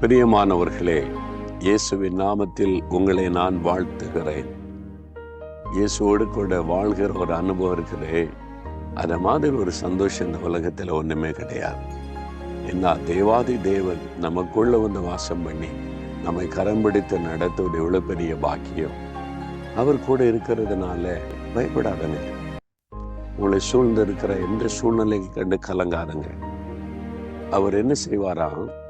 பிரியமானவர்களே இயேசுவின் நாமத்தில் உங்களை நான் வாழ்த்துகிறேன். இயேசுவோடு கூட வாழ்கிற ஒரு அனுபவம் இருக்கிறே அந்த மாதிரி ஒரு சந்தோஷம் இந்த உலகத்தில் ஒன்றுமே கிடையாது. என்ன தேவாதி தேவன் நமக்குள்ள வந்து வாசம் பண்ணி நம்மை கரம் பிடித்து நடத்துவது எவ்வளோ பெரிய பாக்கியம். அவர் கூட இருக்கிறதுனால பயப்படாதங்க. உங்களை சூழ்ந்து இருக்கிற எந்த சூழ்நிலையை கண்டு கலங்காதங்க. அவர் என்ன செய்வாராம்?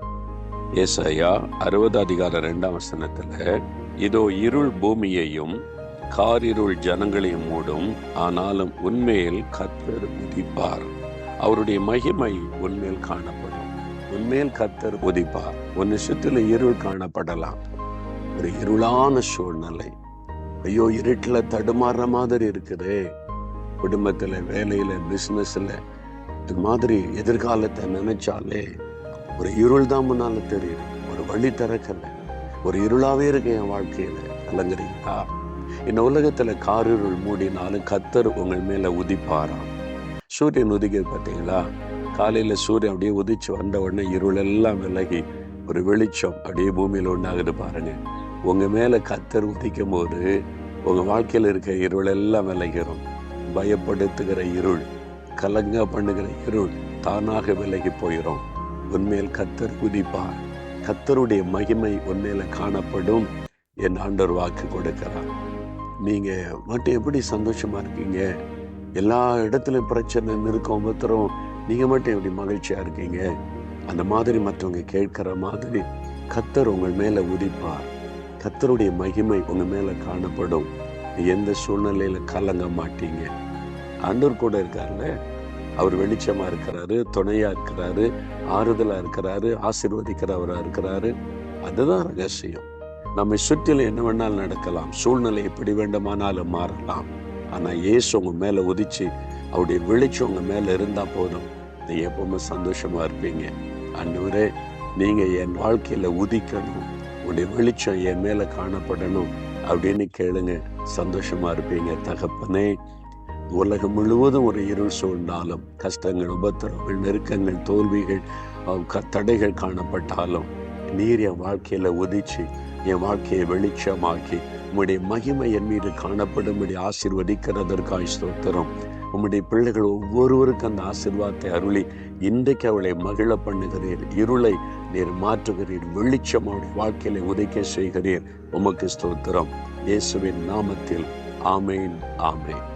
ஏசாயா அறுபது அதிகார ரெண்டாம் வசனத்துல இதோ இருள் பூமியையும் காரிருள் ஜனங்களையும் மூடும் ஆனாலும் உண்மையில் கத்தர் உதிப்பார். அவருடைய மகிமை உண்மையில் காணப்படும். உண்மையில் கத்தர் உதிப்பார். ஒன்னு நிமிஷத்தில் இருள் காணப்படலாம். ஒரு இருளான சூழ்நிலை. ஐயோ இருட்டில் தடுமாறுற மாதிரி இருக்குது. குடும்பத்தில் வேலையில் பிஸ்னஸில் இது மாதிரி எதிர்காலத்தை நினைச்சாலே ஒரு இருள் தான் முன்னால தெரியுது. ஒரு வழி திறக்கல. ஒரு இருளாவே இருக்கு என் வாழ்க்கையில. கலங்குறீங்களா இந்த உலகத்துல காரிருள் மூடினாலும் கத்தர் உங்கள் மேல உதிப்பாராம் சூரியன் உதிக்க பார்த்தீங்களா? காலையில சூரியன் அப்படியே உதிச்சு வந்த உடனே இருள் எல்லாம் விலகி ஒரு வெளிச்சம் அப்படியே பூமியில உண்டாகுது பாருங்க. உங்க மேல கத்தர் உதிக்கும் போது உங்க வாழ்க்கையில இருக்க இருள் எல்லாம் விலகிறோம். பயப்படுத்துகிற இருள் கலங்க பண்ணுகிற இருள் தானாக விலகி போயிடும் உன்மேல் கத்தர் குதிப்பார். கத்தருடைய மகிமை உன்மேல காணப்படும் என் ஆண்டவர் வாக்கு கொடுக்கிறார். நீங்க மட்டும் எப்படி சந்தோஷமா இருக்கீங்க? எல்லா இடத்துலையும் பிரச்சனை நெருக்கம் உபத்திரம் நீங்க மட்டும் எப்படி மகிழ்ச்சியா இருக்கீங்க? அந்த மாதிரி மற்றவங்க கேட்கிற மாதிரி கத்தர் உங்கள் மேல உதிப்பார். கத்தருடைய மகிமை உங்க மேல காணப்படும். எந்த சூழ்நிலையில கலங்க மாட்டீங்க? ஆண்டவர் கூட இருக்காருல்ல? அவர் வெளிச்சமா இருக்கிறாரு துணையாக இருக்கிறாரு ஆறுதலாக இருக்கிறாரு ஆசிர்வதிக்கிறவராக இருக்கிறாரு. அதுதான் ரகசியம். நம்மை சுற்றில என்ன வேணாலும் நடக்கலாம். சூழ்நிலை எப்படி வேண்டுமானாலும் மாறலாம். ஆனால் இயேசு உங்க மேலே உதிச்சு அவருடைய வெளிச்சம் உங்கள் மேலே இருந்தால் போதும். நீ எப்பவுமே சந்தோஷமா இருப்பீங்க. அன்றுவரே நீங்கள் என் வாழ்க்கையில உதிக்கணும். உங்களுடைய வெளிச்சம் என் மேலே காணப்படணும் அப்படின்னு கேளுங்க. சந்தோஷமா இருப்பீங்க. தகப்பனே உலகம் முழுவதும் ஒரு இருள் சூழ்ந்தாலும் கஷ்டங்கள் உபத்திரங்கள் நெருக்கங்கள் தோல்விகள் தடைகள் காணப்பட்டாலும் நீர் என் வாழ்க்கையில உதிச்சு என் வாழ்க்கையை வெளிச்சமாக்கி உம்முடைய மகிமை என் மீது காணப்படும்படி ஆசிர்வதிக்கிறதற்காய் ஸ்தோத்திரம். உம்முடைய பிள்ளைகள் ஒவ்வொருவருக்கும் அந்த ஆசிர்வாதத்தை அருளி இன்றைக்கு அவளை மகிழ பண்ணுகிறீர் இருளை நீர் மாற்றுகிறீர் வெளிச்சம் வாழ்க்கையில உதைக்க செய்கிறீர். உமக்கு ஸ்தோத்திரம். இயேசுவின் நாமத்தில் ஆமேன் ஆமேன்.